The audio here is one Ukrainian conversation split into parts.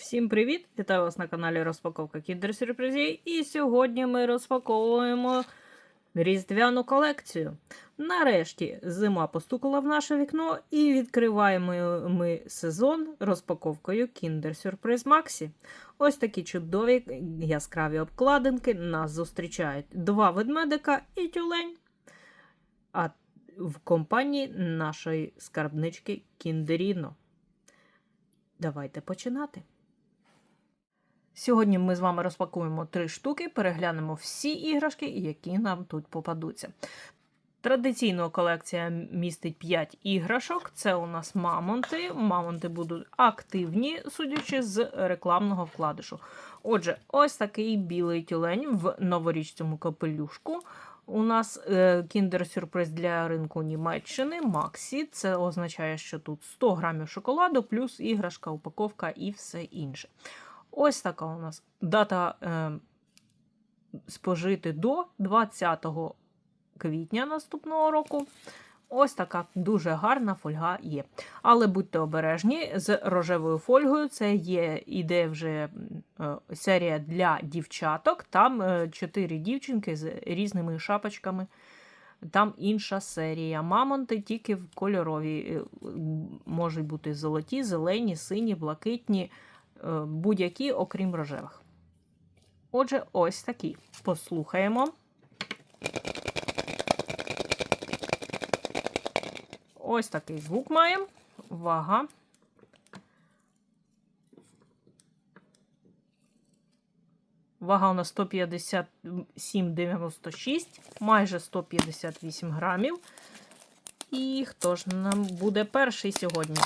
Всім привіт! Вітаю вас на каналі Розпаковка Кіндер Сюрпризів. І сьогодні ми розпаковуємо різдвяну колекцію. Нарешті зима постукала в наше вікно і відкриваємо ми сезон розпаковкою Surprise Maxi. Ось такі чудові яскраві обкладинки. Нас зустрічають два ведмедика і тюлень. А в компанії нашої скарбнички Кіндеріно. Давайте починати. Сьогодні ми з вами розпакуємо три штуки, переглянемо всі іграшки, які нам тут попадуться. Традиційно колекція містить 5 іграшок. Це у нас мамонти. Мамонти будуть активні, судячи з рекламного вкладишу. Отже, ось такий білий тюлень в новорічному капелюшку. У нас е, кіндер-сюрприз для ринку Німеччини Максі. Це означає, що тут 100 грамів шоколаду, плюс іграшка, упаковка і все інше. Ось така у нас дата е, спожити до 20 квітня наступного року. Ось така дуже гарна фольга є. Але будьте обережні, з рожевою фольгою це є іде вже е, серія для дівчаток. Там е, чотири дівчинки з різними шапочками. Там інша серія. Мамонти тільки в кольорові. Е, Можуть бути золоті, зелені, сині, блакитні, будь-які, окрім рожевих. Отже, ось такі. Послухаємо. Ось такий звук маємо. Вага. Вага у нас 157,96, майже 158 грамів. І хто ж нам буде перший сьогодні?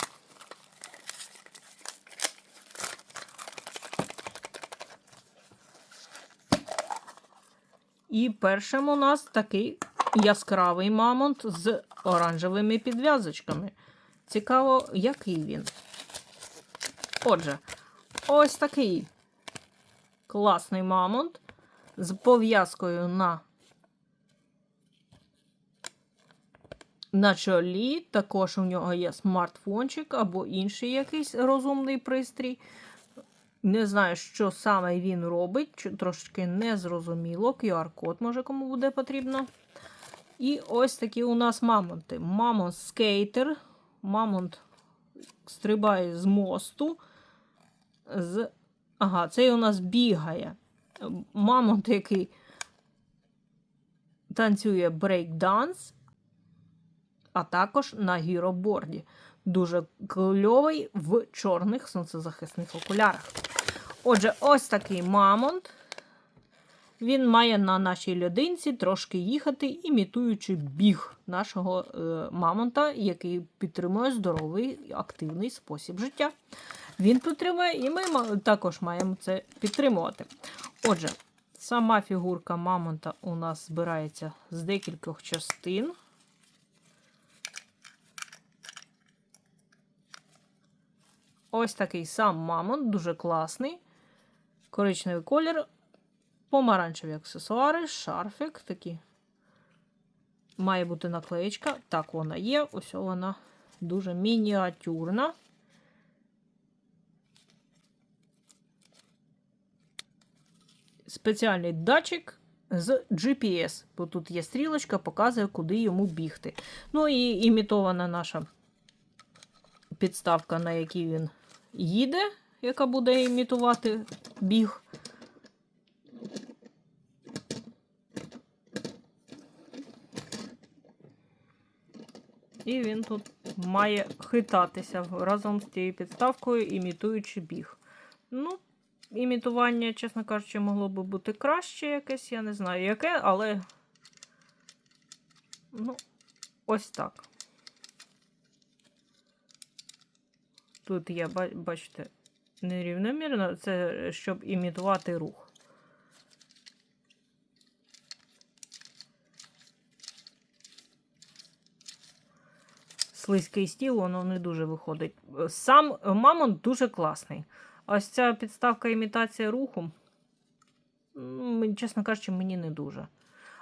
І першим у нас такий яскравий мамонт з оранжевими підв'язочками. Цікаво, який він. Отже, ось такий класний мамонт з пов'язкою на на чолі. Також у нього є смартфончик або інший якийсь розумний пристрій. Не знаю, що саме він робить, трошки незрозуміло. QR-код, може, кому буде потрібно. І ось такі у нас мамонти. Мамонт скейтер. Мамонт стрибає з мосту. З... Ага, цей у нас бігає. Мамонт, який танцює брейк-данс, а також на гіроборді. Дуже кльовий в чорних сонцезахисних окулярах. Отже, ось такий мамонт. Він має на нашій льодинці трошки їхати, імітуючи біг нашого е, мамонта, який підтримує здоровий активний спосіб життя. Він підтримує, і ми також маємо це підтримувати. Отже, сама фігурка мамонта у нас збирається з декількох частин. Ось такий сам мамонт, дуже класний. Коричневий колір, помаранчеві аксесуари, шарфик такий. Має бути наклеєчка. Так, вона є. Ось вона дуже мініатюрна. Спеціальний датчик з GPS, бо тут є стрілочка, показує, куди йому бігти. Ну і імітована наша підставка, на якій він їде, яка буде імітувати біг. І він тут має хитатися разом з цією підставкою, імітуючи біг. Ну, імітування, чесно кажучи, могло би бути краще якесь, я не знаю яке, але ну, ось так. Тут є, бачите, нерівномірно, це щоб імітувати рух. Слизький стіл, воно не дуже виходить. Сам мамонт дуже класний. Ось ця підставка імітація руху, чесно кажучи, мені не дуже.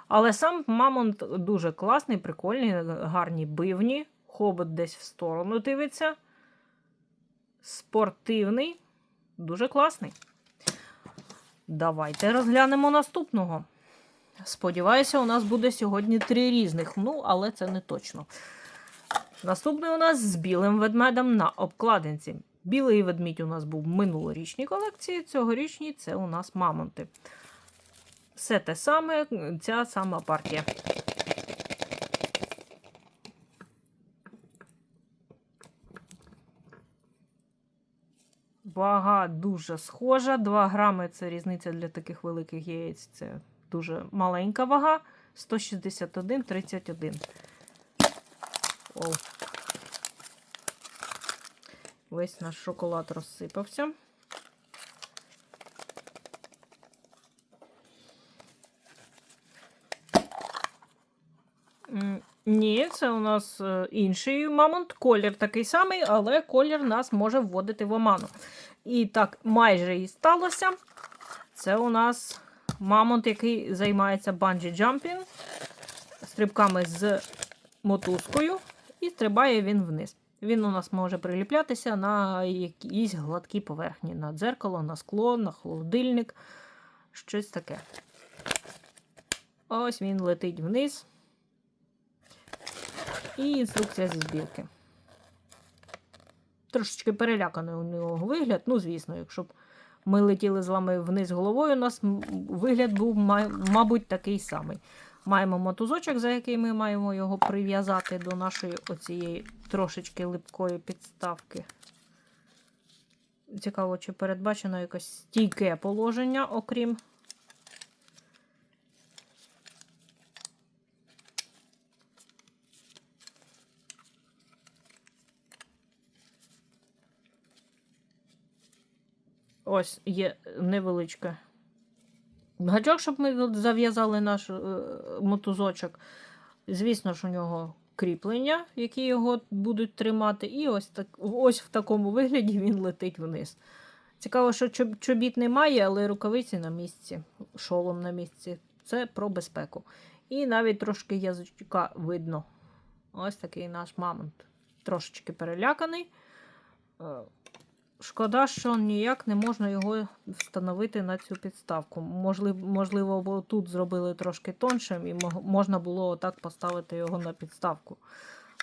Але сам мамонт дуже класний, прикольний, гарні бивні, хобот десь в сторону дивиться спортивний. Дуже класний. Давайте розглянемо наступного. Сподіваюся, у нас буде сьогодні три різних, ну, але це не точно. Наступний у нас з білим ведмедем на обкладинці. Білий ведмідь у нас був в минулорічній колекції, цьогорічній це у нас мамонти. Все те саме, ця сама партія. Вага дуже схожа. 2 грами це різниця для таких великих яєць. Це дуже маленька вага. 161,31. Оу. Весь наш шоколад розсипався. Ні, це у нас е, інший мамонт. Колір такий самий, але колір нас може вводити в оману. І так, майже і сталося. Це у нас мамонт, який займається банджі-джампінг, стрибками з мотузкою, і стрибає він вниз. Він у нас може приліплятися на якісь гладкі поверхні, на дзеркало, на скло, на холодильник, щось таке. Ось він летить вниз. І інструкція зі збірки. Трошечки переляканий у нього вигляд. Ну, звісно, якщо б ми летіли з вами вниз головою, у нас вигляд був, мабуть, такий самий. Маємо мотузочок, за який ми маємо його прив'язати до нашої оцієї трошечки липкої підставки. Цікаво, чи передбачено якось стійке положення, окрім. Ось є невеличке гачок, щоб ми зав'язали наш е, мотузочок. Звісно ж, у нього кріплення, які його будуть тримати, і ось так, ось в такому вигляді він летить вниз. Цікаво, що чобіт немає, але рукавиці на місці, шолом на місці. Це про безпеку. І навіть трошки язичка видно. Ось такий наш мамонт. Трошечки переляканий. Шкода, що ніяк не можна його встановити на цю підставку. Можливо, можливо, тут зробили трошки тоншим і можна було отак поставити його на підставку.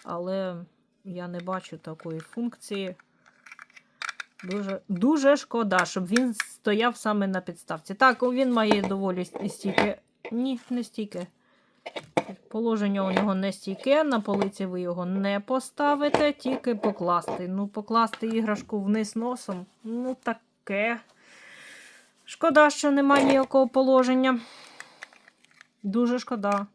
Але я не бачу такої функції. Дуже, дуже шкода, щоб він стояв саме на підставці. Так, він має доволі стійке. Ні, не стійке. Положення у нього не стійке, на полиці ви його не поставите, тільки покласти. Ну, покласти іграшку вниз носом, ну таке. Шкода, що немає ніякого положення. Дуже шкода.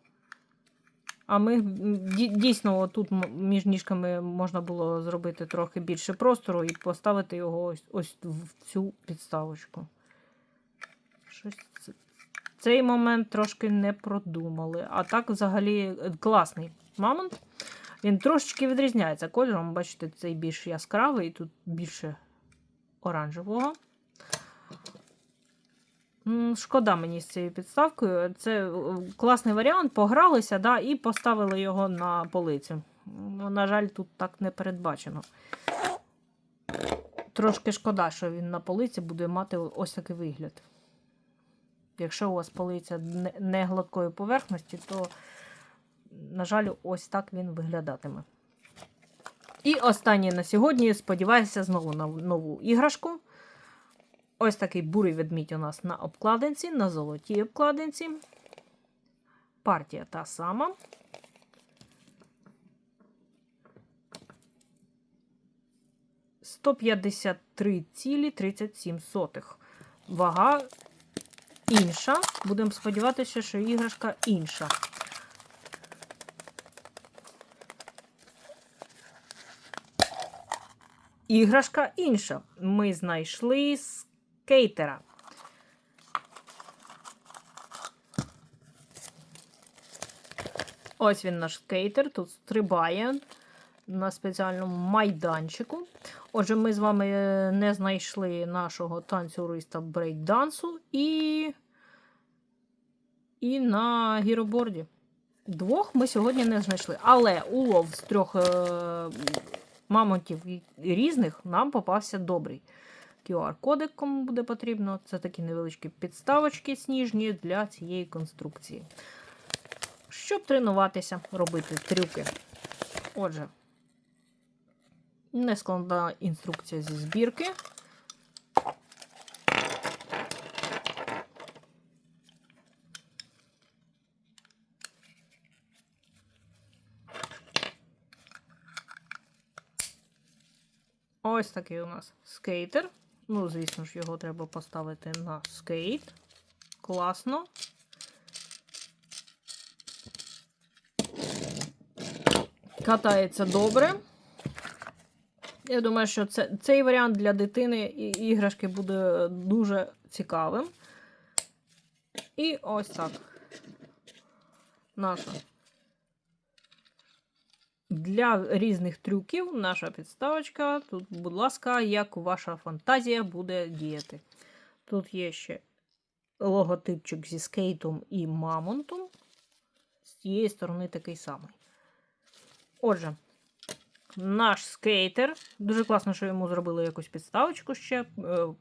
А ми дійсно отут між ніжками можна було зробити трохи більше простору і поставити його ось, ось в цю підставочку. Щось це- цей момент трошки не продумали. А так, взагалі, е, класний мамонт. Він трошечки відрізняється кольором. Бачите, цей більш яскравий, тут більше оранжевого. Шкода мені з цією підставкою. Це е, класний варіант. Погралися да, і поставили його на полицю. На жаль, тут так не передбачено. Трошки шкода, що він на полиці буде мати ось такий вигляд. Якщо у вас полиця не- гладкої поверхності, то, на жаль, ось так він виглядатиме. І останнє на сьогодні, сподіваюся, знову на нову іграшку. Ось такий бурий ведмідь у нас на обкладинці, на золотій обкладинці. Партія та сама. Сто п'ятдесят три цілі тридцять сім сотих. Вага інша. Будемо сподіватися, що іграшка інша. Іграшка інша. Ми знайшли скейтера. Ось він наш скейтер, тут стрибає на спеціальному майданчику. Отже, ми з вами е, не знайшли нашого танцюриста брейкдансу і, і на гіроборді. Двох ми сьогодні не знайшли. Але улов з трьох е, мамонтів різних нам попався добрий. QR-кодик, кому буде потрібно. Це такі невеличкі підставочки сніжні для цієї конструкції. Щоб тренуватися, робити трюки. Отже, нескладна інструкція зі збірки. Ось такий у нас скейтер. Ну, звісно ж, його треба поставити на скейт. Класно. Катається добре. Я думаю, що це, цей варіант для дитини і іграшки буде дуже цікавим. І ось так. Наша. Для різних трюків наша підставочка. Тут, будь ласка, як ваша фантазія буде діяти. Тут є ще логотипчик зі скейтом і мамонтом. З цієї сторони такий самий. Отже, наш скейтер. Дуже класно, що йому зробили якусь підставочку ще. е, е,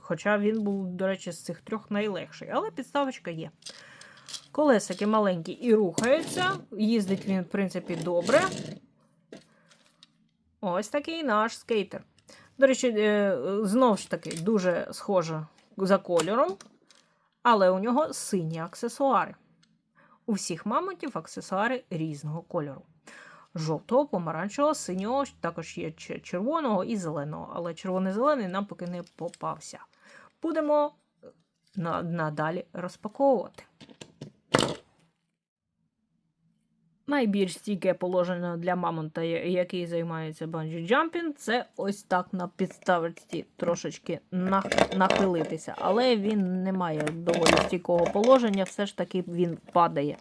Хоча він був, до речі, з цих трьох найлегший. Але підставочка є. Колесики маленькі і рухаються. Їздить він, в принципі, добре. Ось такий наш скейтер. До речі, е, знову ж таки, дуже схоже за кольором, але у нього сині аксесуари. У всіх мамонтів аксесуари різного кольору. Жовтого, помаранчевого, синього, також є червоного і зеленого. Але червоний-зелений нам поки не попався. Будемо надалі розпаковувати. Найбільш стійке положення для мамонта, який займається банджі-джампінг, це ось так на підставці трошечки нах- нахилитися. Але він не має доволі стійкого положення, все ж таки він падає.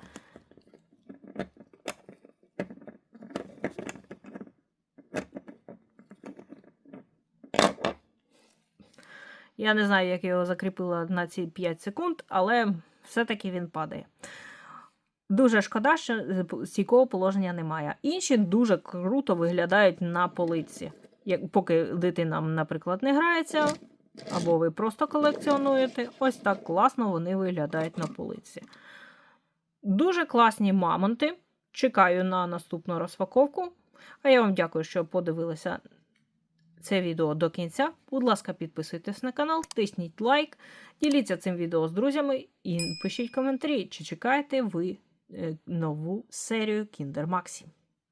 Я не знаю, як його закріпила на ці 5 секунд, але все-таки він падає. Дуже шкода, що стійкого положення немає. Інші дуже круто виглядають на полиці. Як, поки дитина, наприклад, не грається, або ви просто колекціонуєте, ось так класно вони виглядають на полиці. Дуже класні мамонти. Чекаю на наступну розпаковку. А я вам дякую, що подивилися це відео до кінця. Будь ласка, підписуйтесь на канал, тисніть лайк, діліться цим відео з друзями і пишіть коментарі, чи чекаєте ви е, нову серію Kinder Maxi.